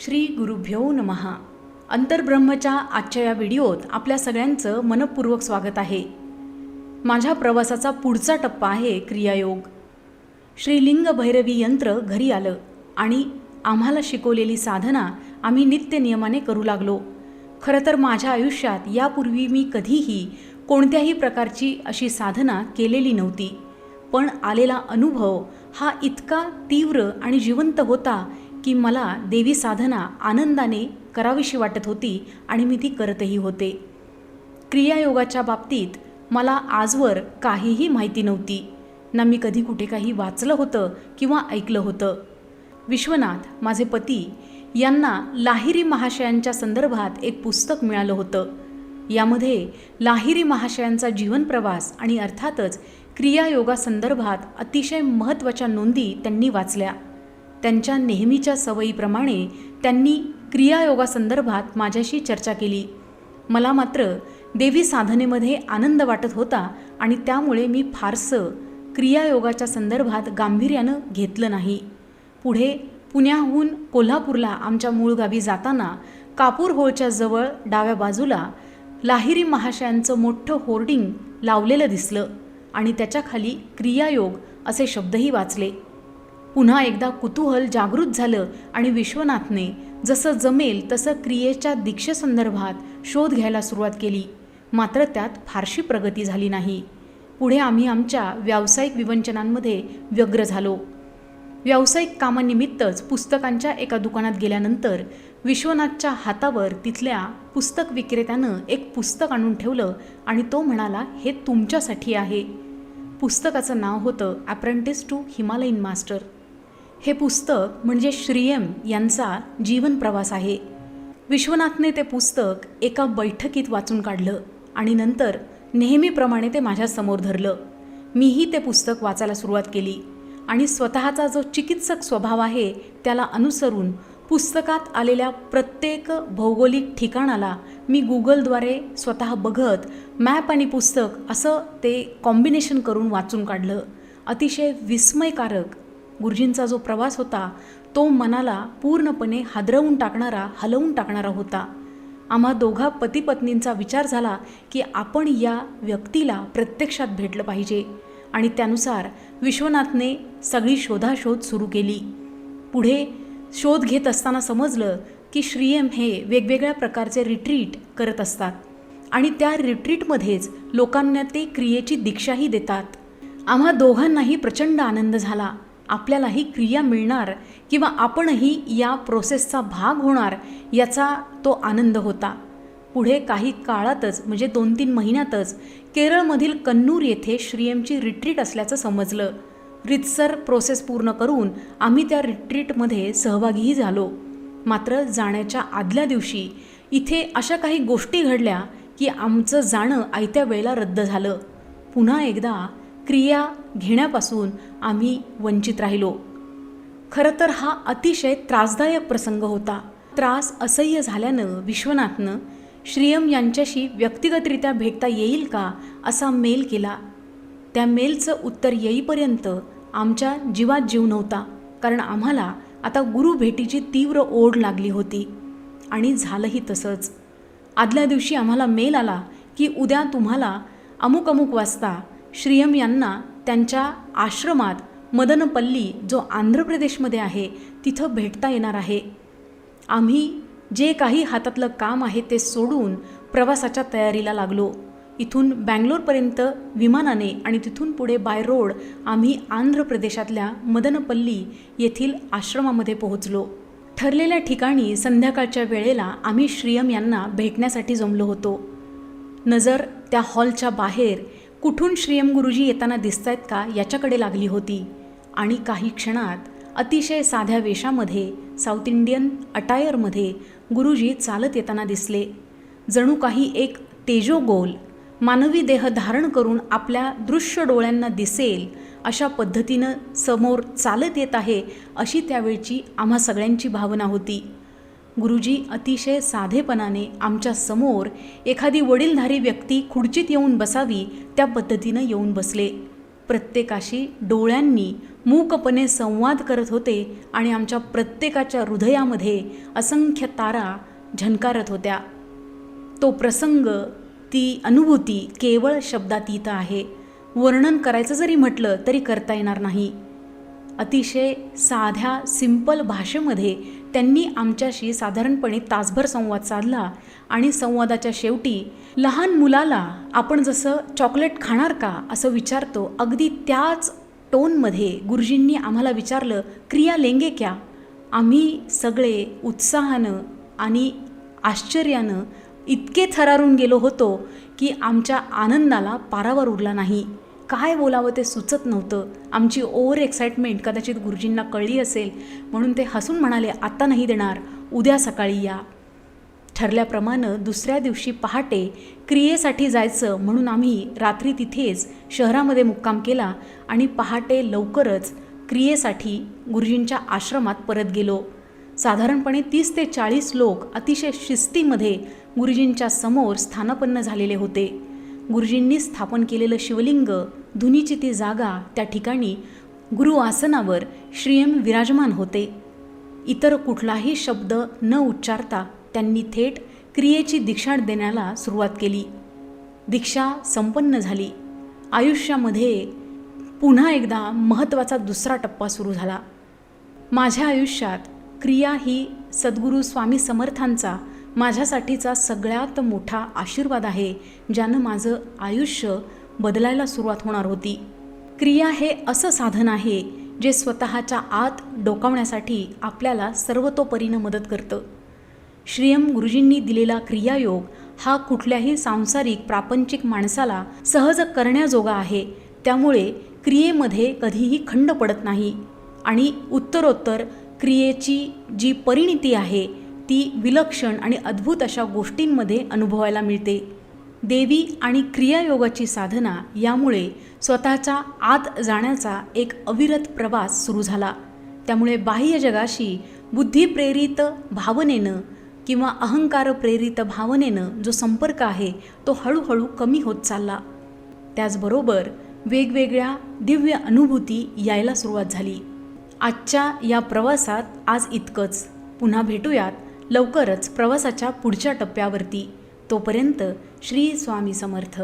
श्री गुरुभ्यो नमहा अंतर्ब्रह्मच्या आजच्या या व्हिडिओत आपल्या सगळ्यांचं मनपूर्वक स्वागत आहे. माझ्या प्रवासाचा पुढचा टप्पा आहे क्रियायोग. श्रीलिंग भैरवी यंत्र घरी आलं आणि आम्हाला शिकवलेली साधना आम्ही नित्य नियमाने करू लागलो. खरं तर माझ्या आयुष्यात यापूर्वी मी कधीही कोणत्याही प्रकारची अशी साधना केलेली नव्हती. पण आलेला अनुभव हा इतका तीव्र आणि जिवंत होता की मला देवी साधना आनंदाने करावीशी वाटत होती आणि मी ती करतही होते. क्रियायोगाच्या बाबतीत मला आजवर काहीही माहिती नव्हती. ना मी कधी कुठे काही वाचलं होतं किंवा ऐकलं होतं. विश्वनाथ माझे पती यांना लाहिरी महाशयांच्या संदर्भात एक पुस्तक मिळालं होतं. यामध्ये लाहिरी महाशयांचा जीवनप्रवास आणि अर्थातच क्रियायोगासंदर्भात अतिशय महत्त्वाच्या नोंदी त्यांनी वाचल्या. त्यांच्या नेहमीच्या सवयीप्रमाणे त्यांनी क्रियायोगासंदर्भात माझ्याशी चर्चा केली. मला मात्र देवी साधनेमध्ये आनंद वाटत होता आणि त्यामुळे मी फारसं क्रियायोगाच्या संदर्भात गांभीर्यानं घेतलं नाही. पुढे पुण्याहून कोल्हापूरला आमच्या मूळ गावी जाताना कापूर होळच्या जवळ डाव्या बाजूला लाहिरी महाशयांचं मोठं होर्डिंग लावलेलं दिसलं आणि त्याच्याखाली क्रियायोग असे शब्दही वाचले. पुन्हा एकदा कुतूहल जागृत झालं आणि विश्वनाथने जसं जमेल तसं क्रियेच्या दीक्षेसंदर्भात शोध घ्यायला सुरुवात केली. मात्र त्यात फारशी प्रगती झाली नाही. पुढे आम्ही आमच्या व्यावसायिक विवंचनांमध्ये व्यग्र झालो. व्यावसायिक कामानिमित्तच पुस्तकांच्या एका दुकानात गेल्यानंतर विश्वनाथच्या हातावर तिथल्या पुस्तक विक्रेत्यानं एक पुस्तक आणून ठेवलं आणि तो म्हणाला हे तुमच्यासाठी आहे. पुस्तकाचं नाव होतं ॲप्रेंटिस टू हिमालयन मास्टर हे पुस्तक म्हणजे श्रीयम यांचा जीवन प्रवास आहे. विश्वनाथने ते पुस्तक एका बैठकीत वाचून काढलं आणि नंतर नेहमीप्रमाणे ते माझ्यासमोर धरलं. मीही ते पुस्तक वाचायला सुरुवात केली आणि स्वतःचा जो चिकित्सक स्वभाव आहे त्याला अनुसरून पुस्तकात आलेल्या प्रत्येक भौगोलिक ठिकाणाला मी गुगलद्वारे स्वतः बघत मॅप आणि पुस्तक असं ते कॉम्बिनेशन करून वाचून काढलं. अतिशय विस्मयकारक गुरुजींचा जो प्रवास होता तो मनाला पूर्णपणे हादरवून टाकणारा हलवून टाकणारा होता. आम्हा दोघा पतीपत्नींचा विचार झाला की आपण या व्यक्तीला प्रत्यक्षात भेटलं पाहिजे आणि त्यानुसार विश्वनाथने सगळी शोधाशोध सुरू केली. पुढे शोध घेत असताना समजलं की श्रीएम हे वेगवेगळ्या प्रकारचे रिट्रीट करत असतात आणि त्या रिट्रीटमध्येच लोकांना ते क्रियेची दीक्षाही देतात. आम्हा दोघांनाही प्रचंड आनंद झाला. आपल्यालाही क्रिया मिळणार किंवा आपणही या प्रोसेसचा भाग होणार याचा तो आनंद होता. पुढे काही काळातच म्हणजे दोन तीन महिन्यातच केरळमधील कन्नूर येथे श्रीएमची रिट्रीट असल्याचं समजलं. रितसर प्रोसेस पूर्ण करून आम्ही त्या रिट्रीटमध्ये सहभागीही झालो. मात्र जाण्याच्या आदल्या दिवशी इथे अशा काही गोष्टी घडल्या की आमचं जाणं आयत्या वेळेला रद्द झालं. पुन्हा एकदा क्रिया घेण्यापासून आम्ही वंचित राहिलो. खरं तर हा अतिशय त्रासदायक प्रसंग होता. त्रास असह्य झाल्यानं विश्वनाथनं श्रीयम यांच्याशी व्यक्तिगतरित्या भेटता येईल का असा मेल केला. त्या मेलचं उत्तर येईपर्यंत आमच्या जीवात जीव नव्हता. कारण आम्हाला आता गुरु भेटीची तीव्र ओढ लागली होती. आणि झालंही तसंच. आदल्या दिवशी आम्हाला मेल आला की उद्या तुम्हाला अमुक अमुक वाजता श्रीयम यांना त्यांच्या आश्रमात मदनपल्ली जो आंध्र प्रदेशमध्ये आहे तिथं भेटता येणार आहे. आम्ही जे काही हातातलं काम आहे ते सोडून प्रवासाच्या तयारीला लागलो. इथून बँगलोरपर्यंत विमानाने आणि तिथून पुढे बाय रोड आम्ही आंध्र प्रदेशातल्या मदनपल्ली येथील आश्रमामध्ये पोहोचलो. ठरलेल्या ठिकाणी संध्याकाळच्या वेळेला आम्ही श्रीयम यांना भेटण्यासाठी जमलो होतो. नजर त्या हॉलच्या बाहेर कुठून श्रीयम गुरुजी येताना दिसत आहेत का याच्याकडे लागली होती? आणि काही क्षणात अतिशय साध्या वेशामध्ये साऊथ इंडियन अटायरमध्ये गुरुजी चालत येताना दिसले. जणू काही एक तेजोगोल मानवी देह धारण करून आपल्या दृश्य डोळ्यांना दिसेल अशा पद्धतीनं समोर चालत येत आहे अशी त्यावेळची आम्हा सगळ्यांची भावना होती. गुरुजी अतिशय साधेपणाने आमच्यासमोर एखादी वडीलधारी व्यक्ती खुर्चीत येऊन बसावी त्या पद्धतीनं येऊन बसले. प्रत्येकाशी डोळ्यांनी मूकपणे संवाद करत होते आणि आमच्या प्रत्येकाच्या हृदयामध्ये असंख्य तारा झणकारत होत्या. तो प्रसंग ती अनुभूती केवळ शब्दातीत आहे. वर्णन करायचं जरी म्हटलं तरी करता येणार नाही. अतिशय साध्या सिंपल भाषेमध्ये त्यांनी आमच्याशी साधारणपणे तासभर संवाद साधला आणि संवादाच्या शेवटी लहान मुलाला आपण जसं चॉकलेट खाणार का असं विचारतो अगदी त्याच टोनमध्ये गुरुजींनी आम्हाला विचारलं क्रिया लेंगे क्या? आम्ही सगळे उत्साहानं आणि आश्चर्यानं इतके थरारून गेलो होतो की आमच्या आनंदाला पारावर उरला नाही. काय बोलावं ते सुचत नव्हतं. आमची ओव्हर एक्साइटमेंट कदाचित गुरुजींना कळली असेल म्हणून ते हसून म्हणाले आता नाही देणार उद्या सकाळी या. ठरल्याप्रमाणे दुसऱ्या दिवशी पहाटे क्रियेसाठी जायचं म्हणून आम्ही रात्री तिथेच शहरामध्ये मुक्काम केला आणि पहाटे लवकरच क्रियेसाठी गुरुजींच्या आश्रमात परत गेलो. साधारणपणे तीस ते चाळीस लोक अतिशय शिस्तीमध्ये गुरुजींच्या समोर स्थानापन्न झालेले होते. गुरुजींनी स्थापन केलेलं शिवलिंग धुनीची ती जागा त्या ठिकाणी गुरु आसनावर श्रीयम विराजमान होते. इतर कुठलाही शब्द न उच्चारता त्यांनी थेट क्रियेची दीक्षा देण्याला सुरुवात केली. दीक्षा संपन्न झाली. आयुष्यामध्ये पुन्हा एकदा महत्त्वाचा दुसरा टप्पा सुरू झाला. माझ्या आयुष्यात क्रिया ही सद्गुरू स्वामी समर्थांचा माझ्यासाठीचा सगळ्यात मोठा आशीर्वाद आहे ज्यानं माझं आयुष्य बदलायला सुरुवात होणार होती. क्रिया हे असं साधन आहे जे स्वतःच्या आत डोकावण्यासाठी आपल्याला सर्वतोपरीनं मदत करतं. श्रीयम गुरुजींनी दिलेला क्रियायोग हा कुठल्याही सांसारिक प्रापंचिक माणसाला सहज करण्याजोगा आहे. त्यामुळे क्रियेमध्ये कधीही खंड पडत नाही. आणि उत्तरोत्तर क्रियेची जी परिणिती आहे ती विलक्षण आणि अद्भुत अशा गोष्टींमध्ये अनुभवायला मिळते. देवी आणि क्रियायोगाची साधना यामुळे स्वतःच्या आत जाण्याचा एक अविरत प्रवास सुरू झाला. त्यामुळे बाह्य जगाशी बुद्धिप्रेरित भावनेनं किंवा अहंकार प्रेरित भावनेनं जो संपर्क आहे तो हळूहळू कमी होत चालला. त्याचबरोबर वेगवेगळ्या दिव्य अनुभूती यायला सुरुवात झाली. आजच्या या प्रवासात आज इतकंच. पुन्हा भेटूयात. लवकरच प्रवासाच्या पुढच्या टप्प्यावरती. तोपर्यंत श्री स्वामी समर्थ.